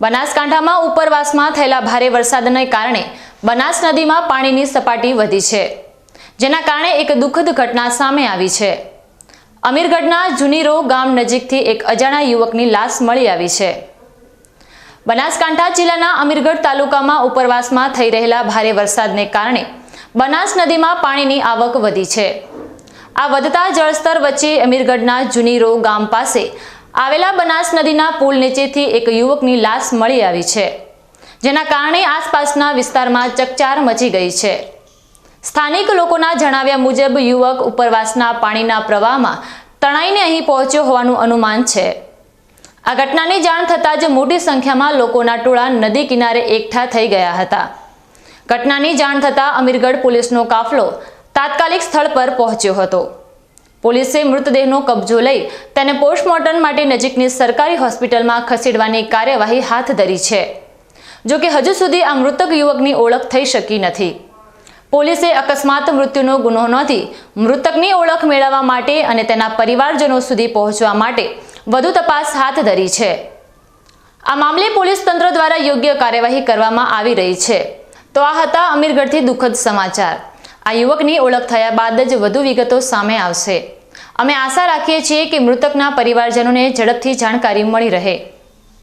બનાસકાંઠામાં ઉપરવાસમાં થયેલા ભારે વરસાદને કારણે બનાસ નદીમાં પાણીની સપાટી વધી છે, જેના કારણે એક દુઃખદ ઘટના સામે આવી છે. અમીરગઢના જુનીરો ગામ નજીકથી એક અજાણા યુવકની લાશ મળી આવી છે. બનાસકાંઠા જિલ્લાના અમીરગઢ તાલુકામાં ઉપરવાસમાં થઈ રહેલા ભારે વરસાદને કારણે બનાસ નદીમાં પાણીની આવક વધી છે. આ વધતા જળસ્તર વચ્ચે અમીરગઢના જુનીરો ગામ પાસે આવેલા બનાસ નદીના પુલ નીચેથી એક યુવકની લાશ મળી આવી છે, જેના કારણે આસપાસના વિસ્તારમાં ચકચાર મચી ગઈ છે. સ્થાનિક લોકોના જણાવ્યા મુજબ યુવક ઉપરવાસના પાણીના પ્રવાહમાં તણાઈને અહીં પહોંચ્યો હોવાનું અનુમાન છે. આ ઘટનાની જાણ થતાં જ મોટી સંખ્યામાં લોકોના ટોળા નદી કિનારે એકઠા થઈ ગયા હતા. ઘટનાની જાણ થતાં અમીરગઢ પોલીસનો કાફલો તાત્કાલિક સ્થળ પર પહોંચ્યો હતો. પોલીસે મૃતદેહનો કબજો લઈ તેને પોસ્ટમોર્ટમ માટે નજીકની સરકારી હોસ્પિટલમાં ખસેડવાની કાર્યવાહી હાથ ધરી છે. જોકે હજુ સુધી આ મૃતક યુવકની ઓળખ થઈ શકી નથી. પોલીસે અકસ્માત મૃત્યુનો ગુનો નોંધી મૃતકની ઓળખ મેળવવા માટે અને તેના પરિવારજનો સુધી પહોંચવા માટે વધુ તપાસ હાથ ધરી છે. આ મામલે પોલીસ તંત્ર દ્વારા યોગ્ય કાર્યવાહી કરવામાં આવી રહી છે. તો આ હતા અમીરગઢથી દુઃખદ સમાચાર. આ યુવકની ઓળખ થયા બાદ જ વધુ વિગતો સામે આવશે. અમે આશા રાખીએ છીએ કે મૃતકના પરિવારજનોને ઝડપથી જાણકારી મળી રહે.